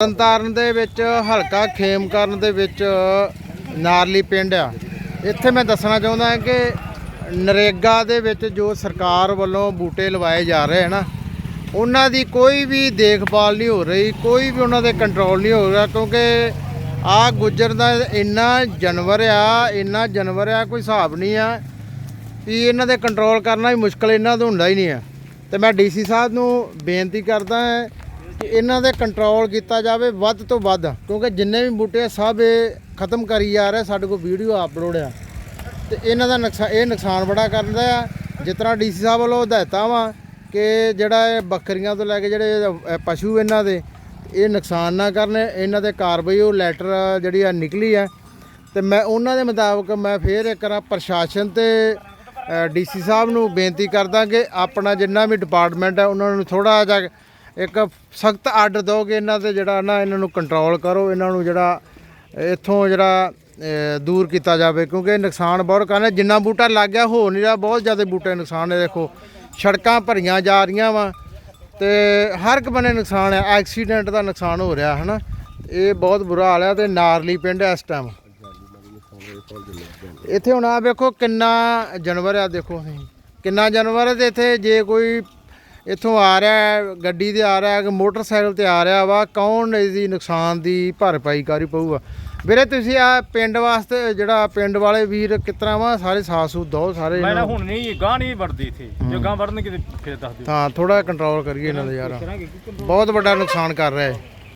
ਤਰਨਤਾਰਨ ਦੇ ਵਿੱਚ ਹਲਕਾ ਖੇਮਕਰਨ ਦੇ ਵਿੱਚ ਨਾਰਲੀ ਪਿੰਡ ਆ। ਇੱਥੇ ਮੈਂ ਦੱਸਣਾ ਚਾਹੁੰਦਾ ਕਿ ਨਰੇਗਾ ਦੇ ਵਿੱਚ ਜੋ ਸਰਕਾਰ ਵੱਲੋਂ ਬੂਟੇ ਲਵਾਏ ਜਾ ਰਹੇ ਹਨ, ਉਹਨਾਂ ਦੀ ਕੋਈ ਵੀ ਦੇਖਭਾਲ ਨਹੀਂ ਹੋ ਰਹੀ, ਕੋਈ ਵੀ ਉਹਨਾਂ ਦੇ ਕੰਟਰੋਲ ਨਹੀਂ ਹੋ ਰਿਹਾ, ਕਿਉਂਕਿ ਆ ਗੁੱਜਰ ਦਾ ਇੰਨਾ ਜਾਨਵਰ ਆ, ਇੰਨਾ ਜਾਨਵਰ ਆ, ਕੋਈ ਹਿਸਾਬ ਨਹੀਂ ਆ ਵੀ ਇਹਨਾਂ ਦੇ ਕੰਟਰੋਲ ਕਰਨਾ ਵੀ ਮੁਸ਼ਕਲ, ਇਹਨਾਂ ਤੋਂ ਹੁੰਦਾ ਹੀ ਨਹੀਂ ਆ। ਤੇ ਮੈਂ ਡੀਸੀ ਸਾਹਿਬ ਨੂੰ ਬੇਨਤੀ ਕਰਦਾ ਹਾਂ ਕਿ ਇਹਨਾਂ ਦੇ ਕੰਟਰੋਲ ਕੀਤਾ ਜਾਵੇ ਵੱਧ ਤੋਂ ਵੱਧ, ਕਿਉਂਕਿ ਜਿੰਨੇ ਵੀ ਬੂਟੇ ਆ, ਸਭ ਇਹ ਖਤਮ ਕਰੀ ਜਾ ਰਹੇ, ਸਾਡੇ ਕੋਲ ਵੀਡੀਓ ਅਪਲੋਡ ਆ। ਤੇ ਇਹਨਾਂ ਦਾ ਨੁਕਸਾਨ ਇਹ ਨੁਕਸਾਨ ਬੜਾ ਕਰਦਾ ਆ। ਜਿਸ ਤਰ੍ਹਾਂ ਡੀਸੀ ਸਾਹਿਬ ਵੱਲੋਂ ਹਦਾਇਤਾਂ ਵਾ ਕਿ ਜਿਹੜਾ ਇਹ ਬੱਕਰੀਆਂ ਤੋਂ ਲੈ ਕੇ ਜਿਹੜੇ ਪਸ਼ੂ ਇਹਨਾਂ ਦੇ, ਇਹ ਨੁਕਸਾਨ ਨਾ ਕਰਨ, ਇਹਨਾਂ ਦੇ ਕਾਰਵਾਈ ਉਹ ਲੈਟਰ ਜਿਹੜੀ ਆ ਨਿਕਲੀ ਆ। ਤੇ ਮੈਂ ਉਹਨਾਂ ਦੇ ਮੁਤਾਬਕ ਮੈਂ ਫੇਰ ਇੱਕ ਵਾਰ ਪ੍ਰਸ਼ਾਸਨ ਤੇ ਡੀਸੀ ਸਾਹਿਬ ਨੂੰ ਬੇਨਤੀ ਕਰਦਾ ਕਿ ਆਪਣਾ ਜਿੰਨਾ ਵੀ ਡਿਪਾਰਟਮੈਂਟ ਹੈ ਉਹਨਾਂ ਨੂੰ ਥੋੜਾ ਜਿਹਾ ਇੱਕ ਸਖਤ ਆਰਡਰ ਦਿਓ ਕਿ ਇਹਨਾਂ ਤੇ ਜਿਹੜਾ ਨਾ ਇਹਨਾਂ ਨੂੰ ਕੰਟਰੋਲ ਕਰੋ, ਇਹਨਾਂ ਨੂੰ ਜਿਹੜਾ ਇੱਥੋਂ ਜਿਹੜਾ ਦੂਰ ਕੀਤਾ ਜਾਵੇ, ਕਿਉਂਕਿ ਨੁਕਸਾਨ ਬਹੁਤ ਕਰਨਾ ਜਿੰਨਾ ਬੂਟਾ ਲੱਗ ਗਿਆ ਹੋ ਨਹੀਂ ਰਿਹਾ ਬਹੁਤ ਜ਼ਿਆਦਾ ਬੂਟੇ ਨੁਕਸਾਨ ਹੈ, ਦੇਖੋ। ਸੜਕਾਂ ਭਰੀਆਂ ਜਾ ਰਹੀਆਂ ਵਾ ਤੇ ਹਰ ਇੱਕ ਬੰਨੇ ਨੁਕਸਾਨ ਹੈ। ਐਕਸੀਡੈਂਟ ਦਾ ਨੁਕਸਾਨ ਹੋ ਰਿਹਾ, ਹਨਾ? ਇਹ ਬਹੁਤ ਬੁਰਾ ਹਾਲ ਹੈ ਤੇ ਨਾਰਲੀ ਪਿੰਡ ਹੈ ਇਸ ਟਾਈਮ ਇੱਥੇ ਹੁਣ ਆ ਵੇਖੋ ਕਿੰਨਾ ਜਾਨਵਰ ਆ ਦੇਖੋ ਕਿੰਨਾ ਜਾਨਵਰ ਹੈ ਤੇ ਇੱਥੇ ਜੇ ਕੋਈ ਇੱਥੋਂ ਆ ਰਿਹਾ ਗੱਡੀ ਤੇ ਆ ਰਿਹਾ ਕਿ ਮੋਟਰਸਾਈਕਲ ਤੇ ਆ ਰਿਹਾ ਵਾ ਕੌਣ ਇਹਦੀ ਨੁਕਸਾਨ ਦੀ ਭਰਪਾਈ ਕਰੀ ਪਊਗਾ? ਵੀਰੇ ਤੁਸੀਂ ਆ ਪਿੰਡ ਵਾਸਤੇ ਜਿਹੜਾ ਪਿੰਡ ਵਾਲੇ ਵੀਰ ਕਿਤਨਾ ਵਾ? ਸਾਰੇ ਸਾਥ ਸੂਤ ਦੋ ਸਾਰੇ ਮੈਂ ਨਾ। ਹੁਣ ਨਹੀਂ ਗਾਂ ਨਹੀਂ ਵੜਦੀ ਇੱਥੇ। ਜੇ ਗਾਂ ਵੜਨ ਕਿਤੇ ਫਿਰ ਦੱਸ ਦਿਓ। ਹਾਂ ਥੋੜਾ ਕੰਟਰੋਲ ਕਰੀਏ ਇਹਨਾਂ ਦਾ ਯਾਰ। ਬਹੁਤ ਵੱਡਾ ਨੁਕਸਾਨ ਕਰ ਰਿਹਾ ਹੈ